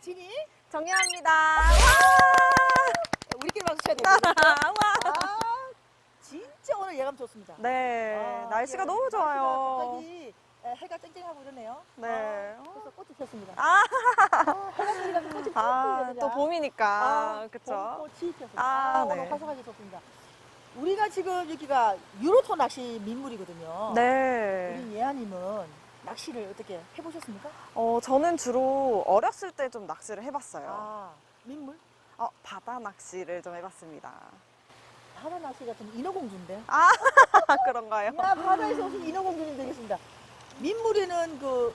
진이 정리합니다. 우리끼리 쳐야 되겠다. 와. 아, 진짜 오늘 예감 좋습니다. 네, 아, 날씨가 예, 너무 좋아요. 갑자기 에, 해가 쨍쨍하고 이러네요. 네. 아, 그래서 꽃이 폈습니다. 아, 아, 해가 꽃이 아, 폈습니다. 또 봄이니까. 아, 그쵸. 봄꽃이 폈습니다. 아, 아, 오늘 네. 화사하게 좋습니다. 우리가 지금 여기가 유로토 낚시 민물이거든요. 네. 우리 예아님은 낚시를 어떻게 해보셨습니까? 어, 저는 주로 어렸을 때 좀 낚시를 해봤어요. 아, 민물? 어, 바다 낚시를 좀 해봤습니다. 바다 낚시가 좀 인어공주인데. 아, 그런가요? 야, 바다에서 무슨 인어공주님 되겠습니다. 민물에는 그,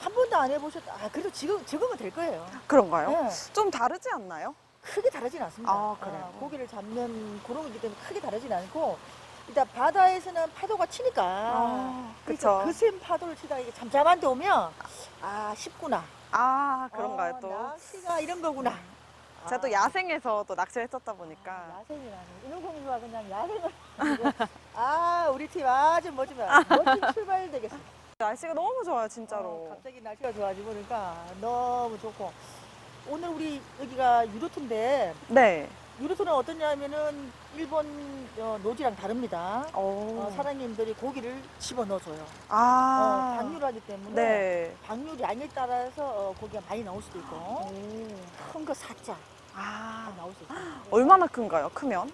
한 번도 안 해보셨다. 아, 그래도 지금, 지금은 될 거예요. 그런가요? 네. 좀 다르지 않나요? 크게 다르진 않습니다. 아, 그래요? 고기를 잡는 그런 거기 때문에 크게 다르진 않고, 일단 바다에서는 파도가 치니까. 아, 그러니까 그쵸. 그센 파도를 치다가 이게 잠잠한 데 오면, 아, 쉽구나. 아, 그런가요, 어, 또? 낚시가 이런 거구나. 제가 또 아. 야생에서 또 낚시를 했었다 보니까. 아, 야생이라니. 인어공주가 그냥 야생을. 하고. 아, 우리 팀 아주 멋집니다. 멋진 출발 되겠습니다. 날씨가 너무 좋아요, 진짜로. 어, 갑자기 날씨가 좋아지고 그러니까 너무 좋고. 오늘 우리 여기가 유로토인데, 네. 유로토는 어떠냐면은 일본 어, 노지랑 다릅니다. 오. 어, 사장님들이 고기를 집어 넣어줘요. 아. 어, 방류하기 때문에 네. 방류 양에 따라서 어, 고기가 많이 나올 수도 있고 오. 큰거 사자 아. 나올 수 있고 얼마나 큰가요, 크면?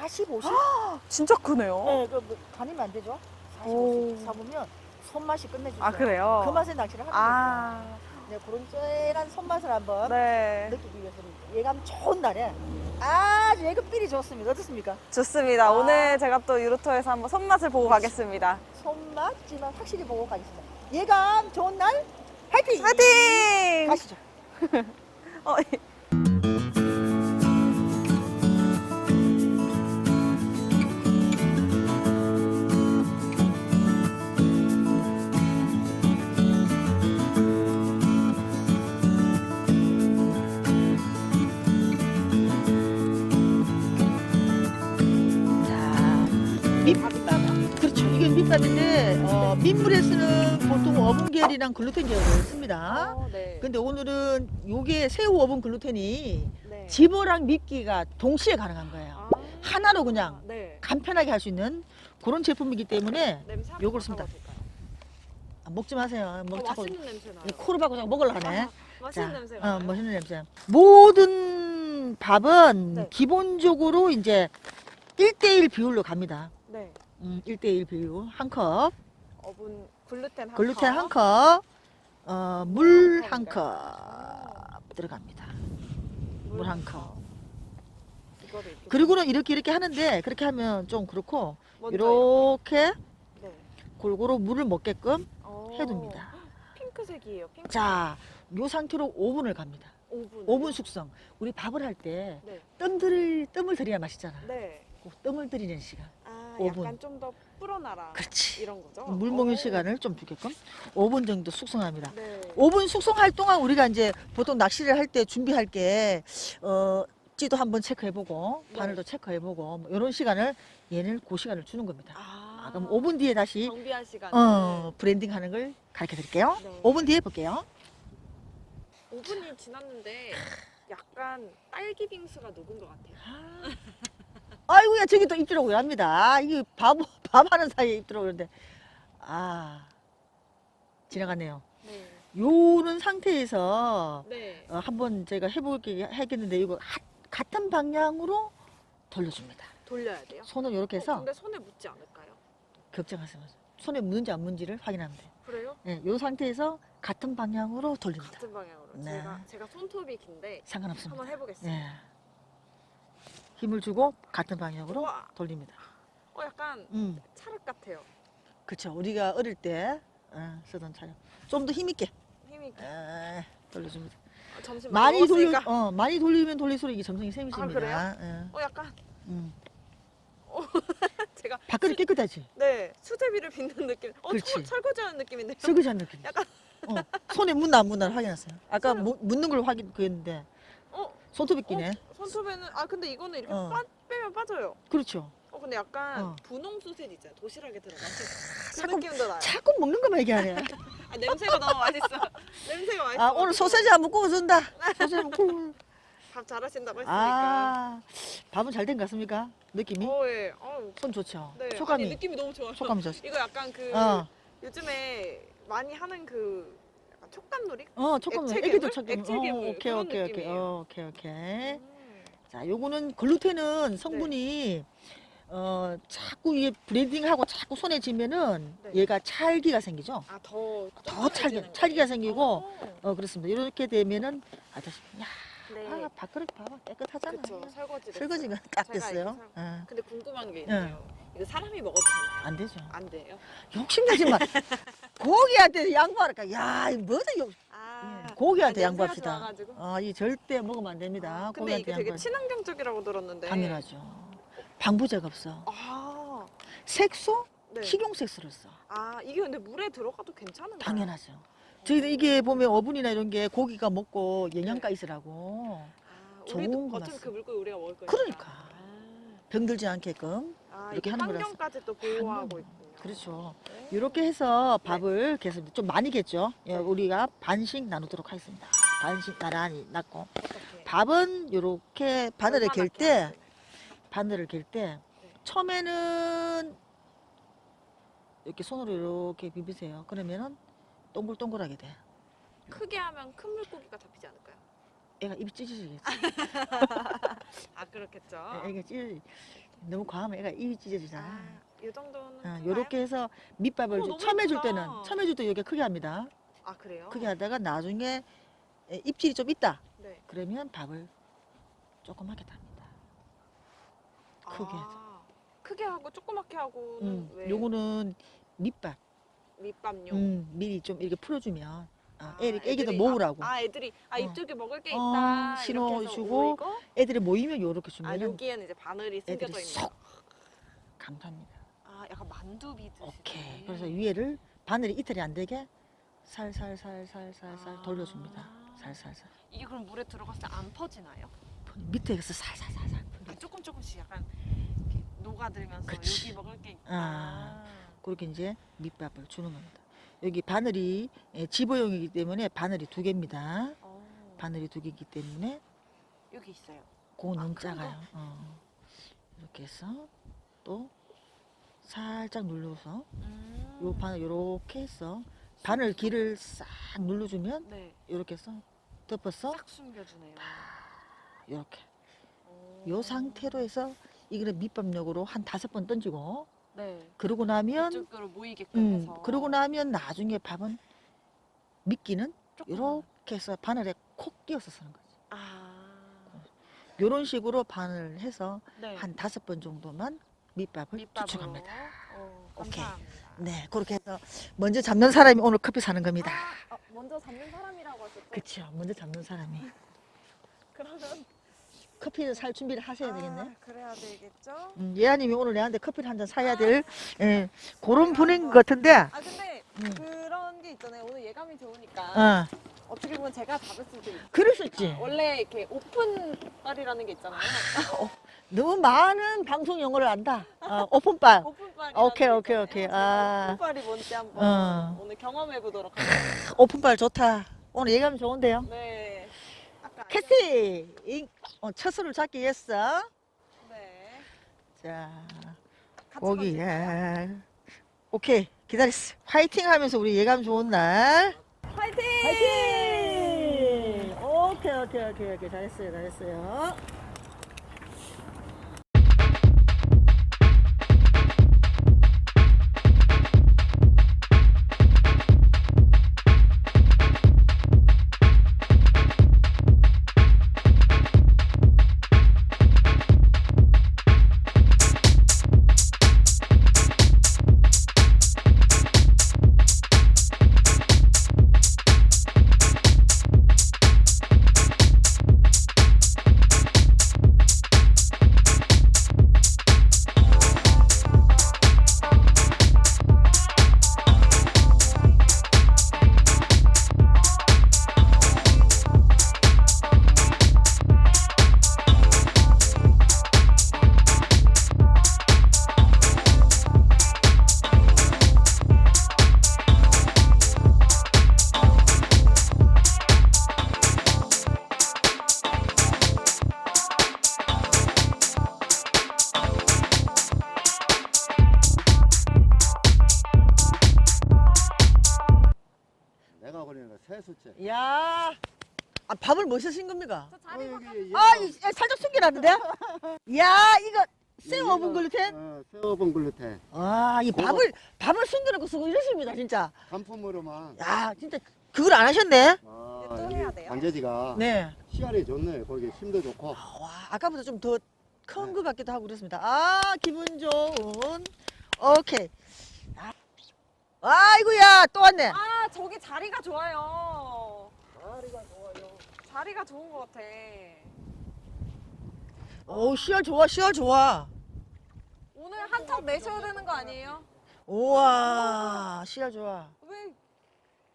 40, 50? 진짜 크네요. 네, 그 뭐, 가리면 안 되죠. 40, 오. 50 사보면 손맛이 끝내주죠. 아, 그래요? 그 맛에 낚시를 하는 아. 거죠. 네, 그런 쨍한 손맛을 한번 네. 느끼기 위해서 예감 좋은 날에 아주 예급필이 좋습니다. 어떻습니까? 좋습니다. 아. 오늘 제가 또 유로토에서 한번 손맛을 보고 가겠습니다. 손맛지만 확실히 보고 가겠습니다. 예감 좋은 날 화이팅! 화이팅! 가시죠. 어, 밑밥. 그렇죠. 이게 밑밥인데 어, 민물에서는 보통 어분 계열이랑 글루텐 계열을 씁니다. 어, 네. 근데 오늘은 요게 새우 어분 글루텐이 네. 집어랑 미끼가 동시에 가능한 거예요. 아. 하나로 그냥 네. 간편하게 할 수 있는 그런 제품이기 때문에 냄새 한번 요걸 씁니다. 맡아봐도 될까요? 아, 먹지 마세요. 어, 먹 자꾸 맛있는 냄새 나요. 이 코를 박고 자꾸 먹으려고 하네. 아, 맛있는 냄새 어, 나요. 멋있는 냄새. 모든 밥은 네. 기본적으로 이제 1대1 비율로 갑니다. 네. 음, 1대1 비율 한 컵, 어분 글루텐 한 글루텐 컵. 한 컵, 어, 물한한 컵인가요? 컵 들어갑니다. 물 한 컵. 이거를 이렇게 그리고는 이렇게 이렇게 하는데 그렇게 하면 좀 그렇고. 이렇게 네. 골고루 물을 먹게끔 어. 해둡니다. 핑크색이에요. 핑크. 자, 요 상태로 5분을 갑니다. 5분. 5분 숙성. 우리 밥을 할 때 네. 뜸들 뜸을 들여야 맛있잖아. 네. 그 뜸을 들이는 시간. 아, 5분. 약간 좀더 불어나라. 그렇지. 이런 거죠. 물 먹는 어. 시간을 좀 주게끔 5분 정도 숙성합니다. 네. 5분 숙성할 동안 우리가 이제 보통 낚시를 할 때 준비할 게 어, 찌도 한번 체크해보고 네. 바늘도 체크해보고 뭐 이런 시간을 얘는 그 시간을 주는 겁니다. 아, 아, 그럼 5분 뒤에 다시 정비할 시간. 어, 브랜딩 하는 걸 가르쳐 드릴게요. 네. 5분 뒤에 볼게요. 5분이 지났는데 약간 딸기 빙수가 녹은 것 같아요. 아이고야 저기 또 입더라고요 합니다. 이게 밥, 밥 하는 사이에 입더라고요. 그런데 아 지나갔네요. 네. 요런 상태에서 네. 어, 한번 제가 해보게 하겠는데 이거 하- 같은 방향으로 돌려줍니다. 돌려야 돼요. 손을 이렇게 어, 해서 근데 손에 묻지 않을까요? 걱정하세요. 손에 묻는지 안 묻는지를 확인하면 돼요. 그래요? 네, 이 상태에서 같은 방향으로 돌립니다. 같은 방향으로. 네. 제가 제가 손톱이 긴데 상관없습니다. 한번 해보겠습니다. 네. 힘을 주고 같은 방향으로 우와. 돌립니다. 어 약간 음, 찰흙 같아요. 그렇죠. 우리가 어릴 때 어, 쓰던 차량. 좀 더 힘있게 힘이 에, 돌려줍니다. 어, 점심 많이 돌려, 먹었으니까. 어, 많이 돌리면 돌릴수록 이게 점성이 아, 세미집니다. 그래요? 예, 어 약간 음. 제가 밖으로 깨끗하지. 네 수제비를 빚는 느낌. 어 그렇지. 철, 설거지하는 느낌인데요. 설거지한 느낌. 약간- 어, 손에 묻나 안 묻나 확인하세요. 아까 무, 묻는 걸 확인 그랬는데 어? 손톱이 끼네. 손톱에는 아 근데 이거는 이렇게 어. 빠, 빼면 빠져요. 그렇죠. 어 근데 약간 어. 분홍 소세지 있잖아요. 도시락에 들어간 그 자꾸- 느낌도 나요. 자꾸 먹는 것만 얘기하네. 아 냄새가 너무 맛있어. 냄새가 맛있어. 아 오늘 소세지 한번 구워준다. 소세지 한번 구워. 밥 잘하신다고 했으니까. 아 밥은 잘 된 것 같습니까? 느낌이? 어 예. 어우, 손 좋죠. 네. 촉감이 아니, 느낌이 너무 좋아요. 촉감이 좋죠. 이거 약간 그 어, 요즘에 많이 하는 그 약간 촉감놀이? 어 촉감. 액체 애기도 괴물? 촉감. 액체 어, 괴물. 오케이 그런 오케이 오케이. 느낌이에요. 어, 오케이 오케이. 음. 자, 요거는 글루텐은 성분이 어 자꾸 이게 브레딩하고 자꾸 손에 쥐면은 네. 얘가 찰기가 생기죠. 아 더 더 찰기, 찰기가 생기고 어 그렇습니다. 이렇게 되면은 아저씨, 야, 네. 아, 밥그릇 봐봐 깨끗하잖아. 그쵸 설거지. 설거지가 딱 됐어요. 이거 설- 어, 근데 궁금한 게 있네요. 이거 사람이 먹었잖아요. 안 되죠. 안 돼요? 욕심내지 마. 고기한테 양보할까? 야, 이 뭐다 욕. 아 예, 고기한테 아, 양보합시다. 좋아가지고? 어, 이 절대 먹으면 안 됩니다. 아, 근데 이게 고기한테 되게 양보. 친환경 적이라고 들었는데. 당연하죠. 방부제가 없어. 아, 색소, 네. 식용색소를 써. 아 이게 근데 물에 들어가도 괜찮은가요? 당연하죠. 저희들 이게 보면 어분이나 이런 게 고기가 먹고 영양가 있으라고 아, 좋은 우리도 거 어차피. 그 물고기 우리가 먹을 거니까. 그러니까. 병들지 않게끔 아, 이렇게 이게 하는 거라서. 환경까지 또 보호하고. 있군요. 그렇죠. 네. 이렇게 해서 밥을 계속 좀 많이겠죠. 예, 네. 우리가 반씩 나누도록 하겠습니다. 반씩 나란히 놨고 이렇게. 밥은 이렇게 바늘을 갤 때? 바늘을 갤때 네. 처음에는 이렇게 손으로 이렇게 비비세요. 그러면은 동글동글하게 돼. 크게 하면 큰 물고기가 잡히지 않을까요? 애가 입이 찢어지겠지. 아 그렇겠죠. 애가 찢어 너무 과하면 애가 입이 찢어지잖아. 아, 이 정도는 어, 큰가요? 요렇게 해서 밑밥을 어, 주- 너무 처음 해줄 예쁘다. 때는 처음 해줄 때 이렇게 크게 합니다. 아 그래요? 크게 하다가 나중에 에, 입질이 좀 있다. 네. 그러면 밥을 조그맣게 답니다. 크게 아, 크게 하고 조그맣게 하고는 음, 왜? 요거는 밑밥. 밑밥용. 음, 미리 좀 이렇게 풀어주면 아, 아, 애기, 애기도 애들이- 모으라고. 아, 아 애들이 아 어. 이쪽에 먹을 게 어, 있다. 신호 이렇게 해서 주고 오이고, 애들이 모이면 요렇게 아 주면은 여기에는 이제 바늘이 애들이 숨겨져 있는. 쏙 감사합니다. 아 약간 만두 비듯이. 오케이. 그래서 위에를 바늘이 이틀이 안 되게 살살살살살살 아. 돌려줍니다. 살살살. 이게 그럼 물에 들어갔을 때 안 퍼지나요? 밑에서 살살살살. 아, 조금 조금씩 약간 이렇게 녹아들면서 그치. 여기 먹을 게 있다. 아. 그렇게 이제 밑밥을 주는 겁니다. 여기 바늘이 예, 집어용이기 때문에 바늘이 두 개입니다. 어, 바늘이 두 개이기 때문에 여기 있어요. 그거 아, 큰 작아요. 어. 이렇게 해서 또 살짝 눌러서 음. 요 바늘 요렇게 해서 바늘 길을 싹 눌러주면 네. 요렇게 해서 덮어서 싹 숨겨주네요. 요렇게 어. 요 상태로 해서 이거를 밑밥력으로 한 다섯 번 던지고 네. 그러고 나면 이쪽으로 모이게끔 음 해서. 그러고 나면 나중에 밥은 미끼는 조금. 요렇게 해서 바늘에 콕 끼워서 쓰는 거지. 아. 요런 식으로 바늘 해서 네. 한 다섯 번 정도만 밑밥을 밑밥으로. 추측합니다. 어, 오케이. 감사합니다. 네, 그렇게 해서 먼저 잡는 사람이 오늘 커피 사는 겁니다. 아, 어, 먼저 잡는 사람이라고 하셨죠? 그렇죠. 먼저 잡는 사람이 그러면 커피를 살 준비를 하셔야 되겠네. 아, 그래야 되겠죠? 음, 예아님이 오늘 내한테 커피를 한 잔 사야 될 예, 그런 분인 것 같은데. 아 근데 음. 그런 게 있잖아요. 오늘 예감이 좋으니까 어, 어떻게 보면 제가 잡을 수도 있어요. 있지. 원래 이렇게 오픈 빨이라는 게 있잖아요. 너무 많은 방송 용어를 안다. 어, 오픈빨. 오픈 빨이. 오케이, 오케이, 오케이. 아. 오픈 빨이 뭔지 한번 어. 오늘 경험해 보도록 하겠습니다. 오픈빨 좋다. 오늘 예감 좋은데요. 네. 아까 이, 어, 첫 술을 잡기 위해서. 알려- 네. 자, 같이. 던질까요? 예. 오케이, 기다렸어. 화이팅 하면서 우리 예감 좋은 날. 화이팅! 오케이, 오케이, 오케이, 오케이. 잘했어요, 잘했어요. 야, 아, 밥을 뭐 쓰신 겁니까? 저 자리 여기 바꿔. 얘가- 아, 이, 야, 살짝 숨겨놨는데? 야, 이거 새우 오븐 글루텐? 어, 새우 오븐 글루텐. 아, 이 그거- 밥을, 밥을 숨겨놓고 쓰고 이러십니다, 진짜. 간품으로만. 야, 진짜 그걸 안 하셨네? 아, 또 여기 해야 돼요? 관제지가 네. 시알이 좋네. 거기 힘도 좋고. 와, 아까보다 좀 더 큰 것 같기도 하고 그렇습니다. 아, 기분 좋은. 오케이. 아, 아이고야, 또 왔네. 아 저기 자리가 좋아요. 자리가 좋아요. 자리가 좋은 것 같아. 오, 시알 좋아, 시알 좋아. 오늘 한턱 내셔야 되는 거 아니에요? 우와, 시알 좋아. 왜?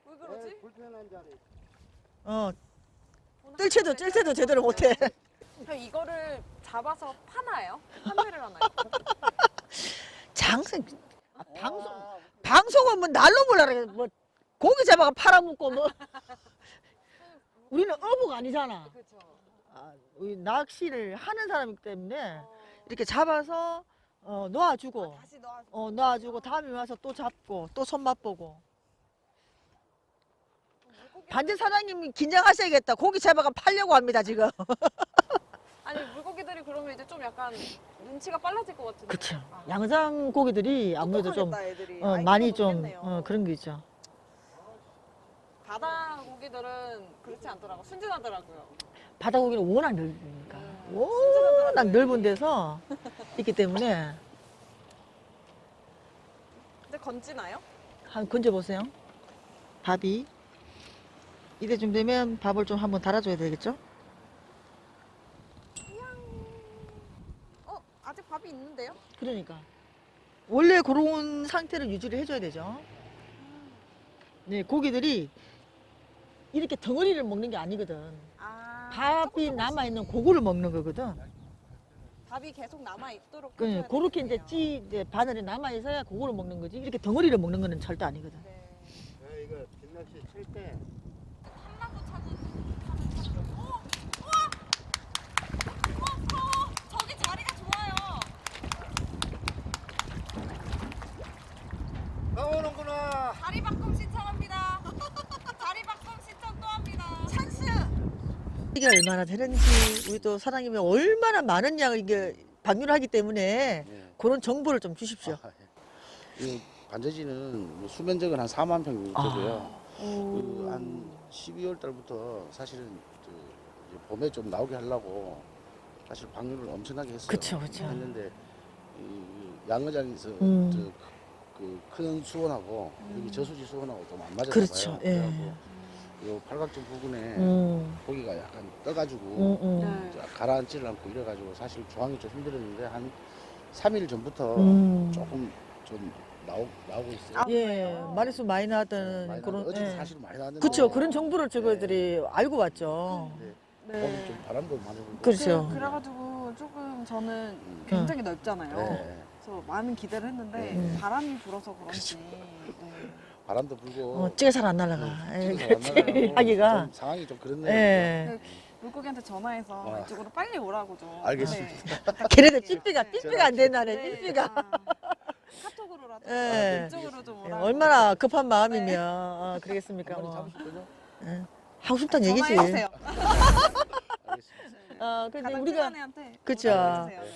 왜 그러지? 불편한 자리. 어, 오늘 뜰채도, 한턱 뜰채도 내셔야 제대로 못해. 그럼 이거를 잡아서 파나요? 판매를 하나요? 장생, 아, 방송, 방송은 뭐 날로 몰라라. 뭐, 고기 잡아가 팔아먹고 뭐. 우리는 어부가 아니잖아. 그렇죠. 아, 우리 낚시를 하는 사람이기 때문에 이렇게 잡아서 어, 놓아주고 다시 넣어. 어, 놔주고 다음에 와서 또 잡고 또 손맛 보고 반대 사장님이 긴장하셔야겠다 고기 잡아가 팔려고 합니다 지금 아니 물고기들이 그러면 이제 좀 약간 눈치가 빨라질 것 같은데. 그쵸 아, 양장 고기들이 아무래도 좀 똑똑하겠다, 애들이. 어, 많이 좀. 어, 그런 게 있죠 바다 고기들은 그렇지 않더라고 순진하더라고요. 바다 고기는 워낙 넓으니까 음, 워낙 순진하더라고요. 넓은 데서 있기 때문에 근데 건지나요? 한번 건져 보세요 밥이 이래쯤 되면 밥을 좀 한번 달아줘야 되겠죠 밥이 있는데요? 그러니까 원래 그런 상태를 유지를 해줘야 되죠. 네, 고기들이 이렇게 덩어리를 먹는 게 아니거든. 아 밥이 조금 남아 있는. 고구를 먹는 거거든. 밥이 계속 남아 있도록. 그, 해줘야 그렇게 이제 되겠네요. 찌 이제 바늘이 남아 있어야 고구를 먹는 거지. 이렇게 덩어리를 먹는 거는 절대 아니거든. 네. 야, 이거 빗낚시 칠 때. 한라도 찾은 찾은 찾은. 오, 우와! 우와, 무서워. 저기 자리가 좋아요. 나오는구나. 자리 바꿈 신청합니다. 자리 바꿈 신청 또 합니다. 찬스. 이게 얼마나 되는지 우리 또 사장님이 얼마나 많은 양을 이게 방류를 하기 때문에 예. 그런 정보를 좀 주십시오. 아, 예. 이 반저지는 뭐 수면적은 한 4만 평 정도 되고요. 그 한 12월 달부터 사실은 저 이제 봄에 좀 나오게 하려고 사실 방류를 엄청나게 했어요. 그쵸, 그쵸. 했는데 이, 이 양어장에서 음. 그 큰 수원하고 여기 저수지 수원하고 좀 안 맞았나 그렇죠. 예. 그래갖고 요 팔각정 부분에 음, 고기가 약간 떠가지고 음, 음. 네. 가라앉지를 않고 이래가지고 사실 조항이 좀 힘들었는데 한 3일 전부터 음. 조금 좀 나오, 나오고 있어요. 아, 예? 마리수 많이 나왔다는 많이 그런. 나왔는데 어제도 예. 사실 많이 나왔는데 그쵸 그런 정보를 저희들이 알고 왔죠. 네. 거기 좀 바람도 많이 불고 그렇죠. 그, 그래가지고 조금 저는 음. 굉장히 넓잖아요. 네. 그래서 많은 기대를 했는데 음. 바람이 불어서 그런지 그렇죠. 네. 바람도 불고 어, 찌가 잘 안 날아가. 음, 예, 찌가 그렇지. 하기가. 좀 상황이 좀 그렇네요. 예. 물고기한테 전화해서 아. 이쪽으로 빨리 오라고 좀. 알겠습니다. 네. 걔네들 찌삐가 네. 삐삐가 안 된다네. 네. 삐삐가. 아. 카톡으로라도 예. 이쪽으로 좀 예, 오라고. 얼마나 급한 마음이면 어, 그러겠습니까? 한 마리 뭐. 잡으실 거죠? 예. 하고 싶다는 얘기지. 전화해주세요. 알겠습니다. 어, 근데 가장 우리가 친한 애한테 그쵸. 전화해주세요. 네.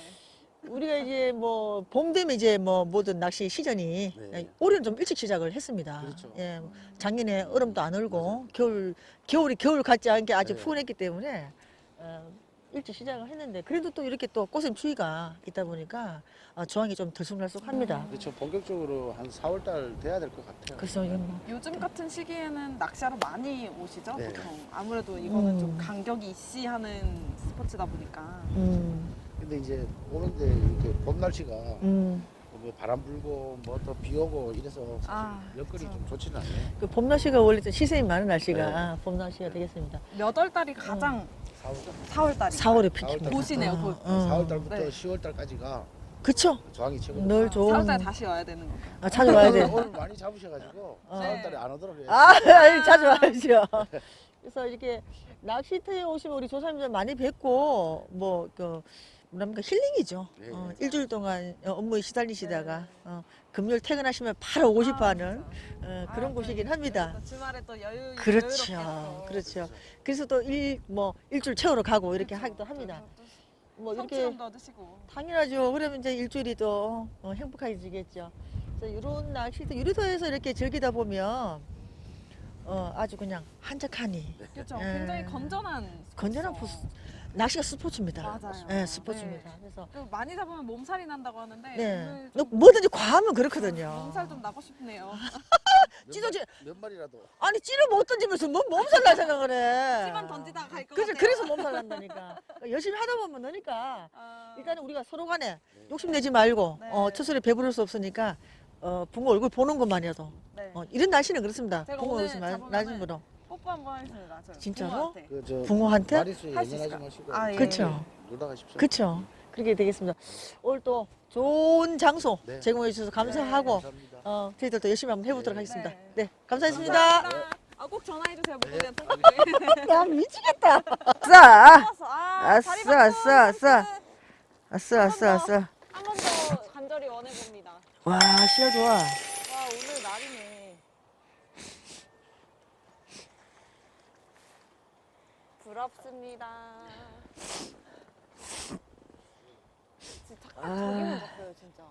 우리가 이제 뭐 봄 되면 이제 뭐 모든 낚시 시즌이 네. 올해는 좀 일찍 시작을 했습니다. 그렇죠. 예. 작년에 얼음도 안 얼고 겨울 겨울이 겨울 같지 않게 아주 네. 푸근했기 때문에 어, 일찍 시작을 했는데 그래도 또 이렇게 또 꽃샘 추위가 있다 보니까 어, 조항이 좀 들쑥날쑥합니다. 그렇죠. 본격적으로 한 4월 달 돼야 될 것 같아요. 그래서 이게 뭐 요즘 같은 시기에는 낚시하러 많이 오시죠? 네. 보통 아무래도 이거는 음. 좀 간격이 이시하는 스포츠다 보니까 음, 근데 이제 오는데 이렇게 봄 날씨가 음. 뭐 바람 불고 뭐 또 비 오고 이래서 사실 아, 여건이 그쵸. 좀 좋지는 않아요. 그 봄 날씨가 원래 좀 시선이 많은 날씨가 네. 봄 날씨가 되겠습니다. 몇 월 달이 가장 4월, 4월 달이 4월에 피칩니다. 도시네요, 도. 4월 달부터 네. 10월 달까지가 그쵸? 저항이 최고. 늘 좋은 4월 달 다시 와야 되는 거예요. 아, 찾아와야 돼. 오늘 많이 잡으셔가지고 어. 4월 달에 안 오더라고요. 아, 아니, 자주 와야죠. 그래서 이렇게 낚시터에 오시면 우리 조사님들 많이 뵙고, 뭐, 그, 뭐랍니까 힐링이죠. 네, 어, 네. 일주일 동안 어, 업무에 시달리시다가 네. 어, 금요일 퇴근하시면 바로 오고 싶어하는 아, 어, 아, 그런 네. 곳이긴 합니다. 또 주말에 또 여유 그렇죠, 여유롭게 또 그렇죠. 그래서 또 일 뭐 일주일 채우러 가고 이렇게 하기도 합니다. 뭐 이렇게 성취감도 얻으시고. 당연하죠. 그러면 이제 일주일이 또 어, 행복해지겠죠. 그래서 이런 낚시도 유리도에서 이렇게 즐기다 보면 어, 아주 그냥 한적하니 그렇죠. 예. 굉장히 건전한. 건전한 스포츠. 포스, 낚시가 스포츠입니다. 맞아요. 예, 스포츠입니다. 네. 그래서 또 많이 잡으면 몸살이 난다고 하는데 네, 오늘 너좀 뭐든지 과하면 그렇거든요. 몸살 좀 나고 싶네요. 찢어지 몇 마리라도. 아니 찌를 못 던지면서 뭐 몸살 날 생각을 해. 씨만 던지다가 갈 것 그래서 같아요. 그래서 몸살 난다니까. 그러니까 열심히 하다 보면 너니까 아, 일단은 우리가 서로 간에 욕심 내지 말고 네. 어, 처소리 배부를 수 없으니까 어, 붕어 얼굴 보는 것만이라도 네. 어, 이런 날씨는 그렇습니다. 제가 붕어 오늘 말- 잡으면은 거로 뽀뽀 한 번 하겠습니다. 저 진짜로? 부모한테. 그 저 붕어한테 마리수에 할수 연연하지 있을까? 마시고. 아, 예. 그쵸. 놀다 가십시오. 그렇죠. 그렇게 되겠습니다. 오늘 또 좋은 장소 네. 제공해 주셔서 감사하고 감사합니다. 어, 저희들도 열심히 한번 해보도록 네. 하겠습니다. 네. 네, 감사했습니다. 감사합니다. 아, 꼭 전화해 주세요. 물고기한테. 야 미치겠다. 아싸, 아, 아싸, 다리 아싸, 아싸. 아싸, 아싸, 아싸. 한번 더 간절히 원해 봅니다. 와, 시야 좋아. 와 오늘 날이네. 부럽습니다. 진짜 딱 아. 저기만 봤어요 진짜.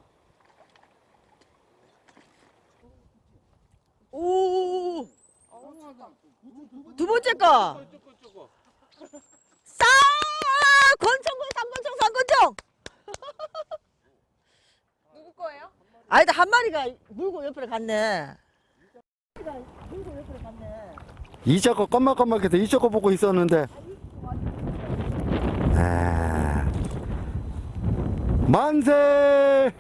오. 두 번째 거. 싸! 권총군 삼권총 삼권총. 누구 거예요? 아니다 한 마리가 물고 옆으로 갔네. 물고 옆으로 갔네. 이쪽 거 껌막껌막해서 이쪽 거 보고 있었는데. 아. 만세!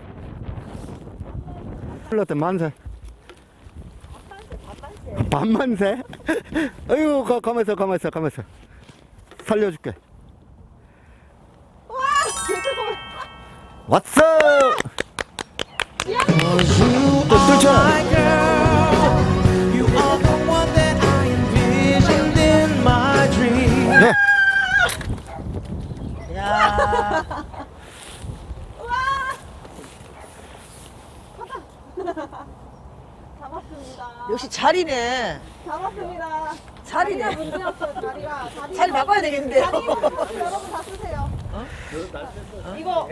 불렀대 만세. 반만세? 아이고 가, 가만있어 가만있어 가만있어. 살려줄게. 왔어! 또 뚫쳐 야. 잡았습니다. 역시 자리네. 잡았습니다. 자리네. 문제였어요. 다리 자리 바꿔야 되겠는데요. 여러분 다 쓰세요. 이거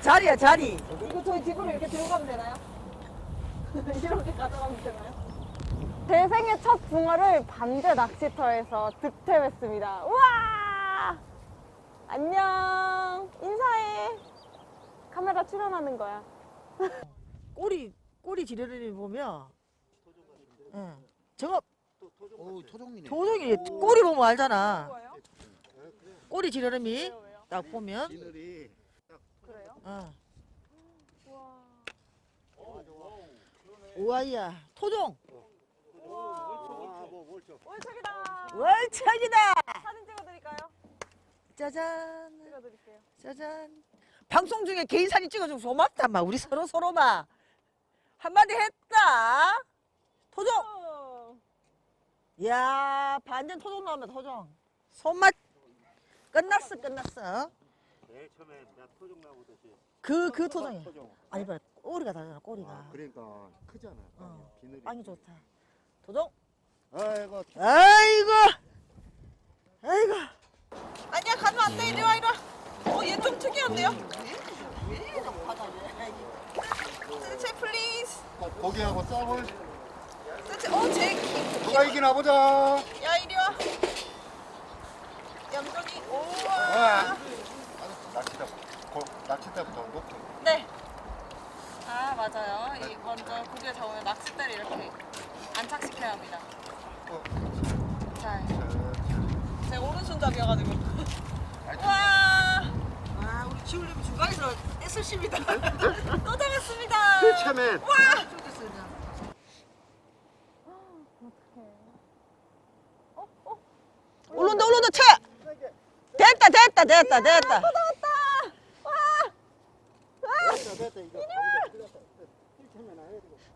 자리야 자리. 이거 저희 집으로 이렇게 들고 가면 되나요? 이렇게 가져가면 되나요? 제 생애 첫 붕어를 반대 낚시터에서 득템했습니다. 우와! 안녕. 인사해. 카메라 출연하는 거야. 꼬리 꼬리 지르르니 보면. 응. 저거 오, 토종이네. 도종이 꼬리 보면 알잖아. 뭐예요? 꼬리 지르름이 왜요, 왜요? 딱 보면. 비늘이 그래요? 어. 우와. 우와이야 토종 월척이다. 월척이다. 사진 찍어드릴까요? 짜잔 찍어드릴게요. 짜잔. 방송 중에 개인 사진 찍어줘서 고맙다 막 우리 서로 서로 막 한마디 했다. 토종. 어. 야 반전 토종 나온다 토종. 손맛 끝났어 끝났어. 제일 처음에 나 토종 나오듯이 그 그 토종이야. 토종 아니 봐 꼬리가 다르잖아 꼬리가. 아, 그러니까 크잖아 어. 비늘이 빵이 좋다. 토종. 아이고 아이고. 아이고. 아니야 가면 안 돼. 이리 와 이리 와. 어얘 좀 특이한데요? 제 플리즈. 고- 고기하고 쌈을 어제 누가 이기나 보자 야 이리 와. 얌전히. 우와. 아, 낚시대 고, 낚시대부터 높게 네. 아 맞아요. 이 먼저 고기를 잡으면 낚싯대를 이렇게 안착시켜야 합니다. 어, 자, 손잡이여가지고. 저. 와. 아 우리 지울님 중간에서 애쓰십니다. 또 당했습니다. 제일 처음에 올른다 올른다 채. 됐다 됐다 됐다 됐다.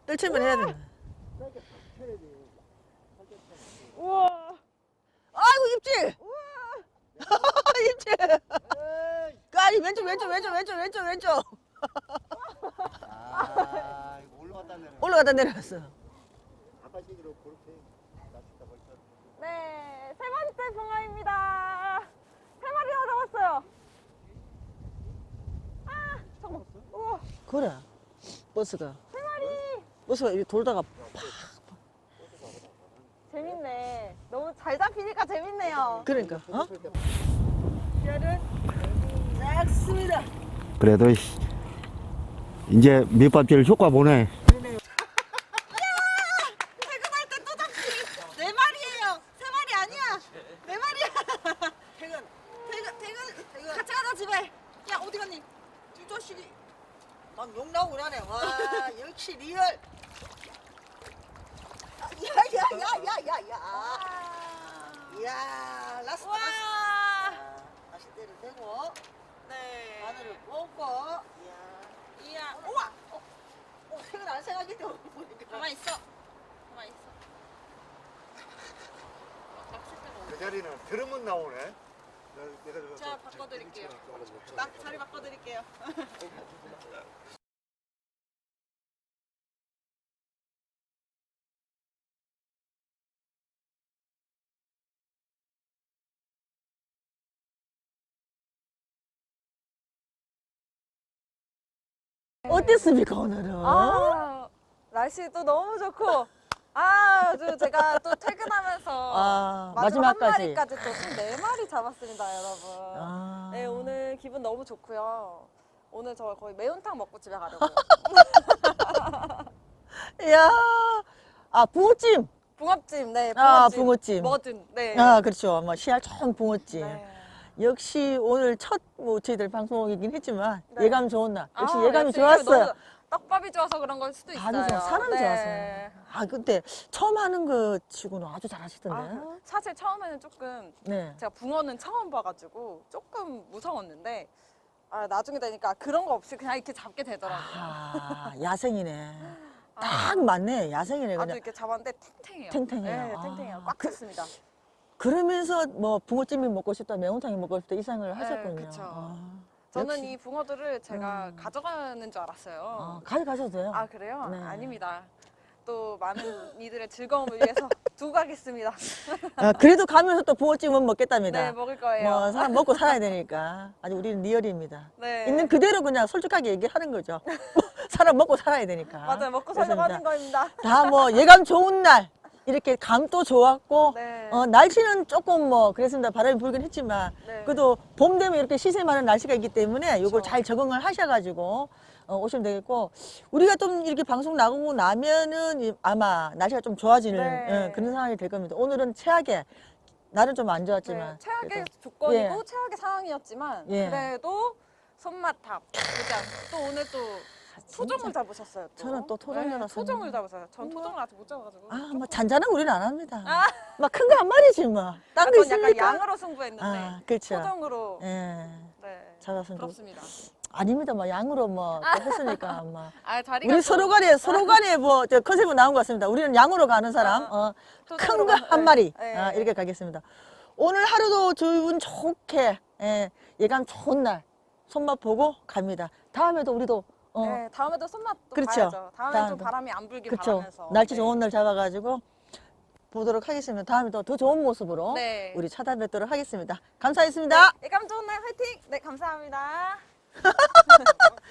안 해야. 쳐야지 우와. 아이고 입질. 입질. 까리 다리 왼쪽 왼쪽 왼쪽 왼쪽 왼쪽 왼쪽 아, 이거 올라갔다 내려. 올라가다 내려왔어. 아까 얘기로 그렇게 낚시다 벌써. 네, 세 번째 붕어입니다. 세 마리나 잡았어요. 아, 잠깐만. 우와, 그래. 버스가 세 마리. 버스가 이렇게 돌다가 재밌네. 너무 잘 잡히니까 재밌네요. 그러니까 어? 뼈를 싹습니다. 그래도 이제 밑밥질 효과 보네. 퇴근할 때또 잡기. 네 마리예요. 세 마리 아니야. 네 마리야. 퇴근. 퇴근. 퇴근. 퇴근. 같이 가자 집에. 야 어디 갔니? 뒷조실이. 막 욕 나오고 그러네. 와 역시 리얼. 야야야야야야. 이야 라스트 와. 라스트. 다시 때를 대고 네. 바늘을 꽂고. 이야. 이야. 우와. 어, 어 퇴근 안 생각이 돼. 보니까. 가만 있어. 가만 있어. 그 자리는 들으면 나오네. 내가 저거 자, 바꿔드릴게요. 막 자리 바꿔드릴게요. 어땠습니까 오늘은? 아, 날씨도 너무 좋고. 아, 제가 또 퇴근하면서 아, 마지막 한 마지막까지. 마리까지 또네 마리 잡았습니다, 여러분. 아. 네, 오늘 기분 너무 좋고요. 오늘 저 거의 매운탕 먹고 집에 가려고요. 이야, 아 붕어찜. 붕어찜, 네, 붕어찜. 아 붕어찜. 뭐든, 네. 아 그렇죠. 뭐 씨알 좋은 붕어찜. 네. 역시 오늘 첫 뭐 저희들 방송이긴 했지만 네. 예감 좋은 날. 역시 아, 예감이 역시 좋았어요. 너무 떡밥이 좋아서 그런 걸 수도 있어요. 아주 좋아. 사람이 네. 좋았어요. 아 근데 처음 하는 거 치고는 아주 잘하시던데. 아, 그- 사실 처음에는 조금 네. 제가 붕어는 처음 봐가지고 조금 무서웠는데 아, 나중에 되니까 그런 거 없이 그냥 이렇게 잡게 되더라고요. 아 야생이네. 딱 맞네. 야생이네 아주 그냥. 이렇게 잡았는데 탱탱해요. 탱탱해요. 네, 아. 탱탱해요. 꽉 그- 찼습니다. 그러면서 뭐 붕어찜이 먹고 싶다, 매운탕이 먹고 싶다 이상을 하셨군요. 네, 그쵸. 아, 저는 역시. 이 붕어들을 제가 음. 가져가는 줄 알았어요. 아, 가져가셔도 돼요. 아 그래요? 네. 아닙니다. 또 많은 이들의 즐거움을 위해서 두고 가겠습니다. 아, 그래도 가면서 또 붕어찜은 먹겠답니다. 네, 먹을 거예요. 뭐 사람 먹고 살아야 되니까 아주 우리는 리얼입니다. 네. 있는 그대로 그냥 솔직하게 얘기하는 거죠. 사람 먹고 살아야 되니까. 맞아요. 먹고 살려고 하는 거입니다. 다 뭐 예감 좋은 날 이렇게 감도 좋았고 네. 어, 날씨는 조금 뭐 그랬습니다. 바람이 불긴 했지만 네. 그래도 봄 되면 이렇게 시세 많은 날씨가 있기 때문에 이걸 그쵸. 잘 적응을 하셔가지고 어, 오시면 되겠고 우리가 좀 이렇게 방송 나가고 나면은 이- 아마 날씨가 좀 좋아지는 네. 예, 그런 상황이 될 겁니다. 오늘은 최악의 날은 좀 안 좋았지만 네, 최악의 그래도 조건이고 예. 최악의 상황이었지만 예. 그래도 손맛 탑 그냥 또 오늘 또 토종을 잡으셨어요. 또. 저는 또 토종 네. 토종을 잡으셨어요. 전 토종을 아직 못 잡아가지고. 아, 뭐 잔잔한 우리는 안 합니다. 아. 막 큰 거 한 마리지 뭐. 딴거전 약간 있습니까? 양으로 승부했는데 아, 그렇죠. 토종으로 예. 네. 좋- 부럽습니다. 아닙니다. 뭐 양으로 뭐또 했으니까 뭐. 아 자리가 우리 또 서로 간에 서로 간에 뭐 저 컨셉은 나온 것 같습니다. 우리는 양으로 가는 사람, 아, 어, 큰거 가- 한 네, 마리 네. 아, 이렇게 가겠습니다. 오늘 하루도 기분 좋게 예, 예감 좋은 날 손맛 보고 갑니다. 다음에도 우리도 어, 네, 다음에도 손맛 또 그렇죠. 봐야죠. 다음엔 좀 다음에도. 바람이 안 불길 그쵸. 바라면서. 날씨 네. 좋은 날 잡아가지고 보도록 하겠습니다. 다음에도 더 좋은 모습으로 네. 우리 찾아뵙도록 하겠습니다. 감사했습니다. 예감 좋은 날 화이팅! 네, 감사합니다.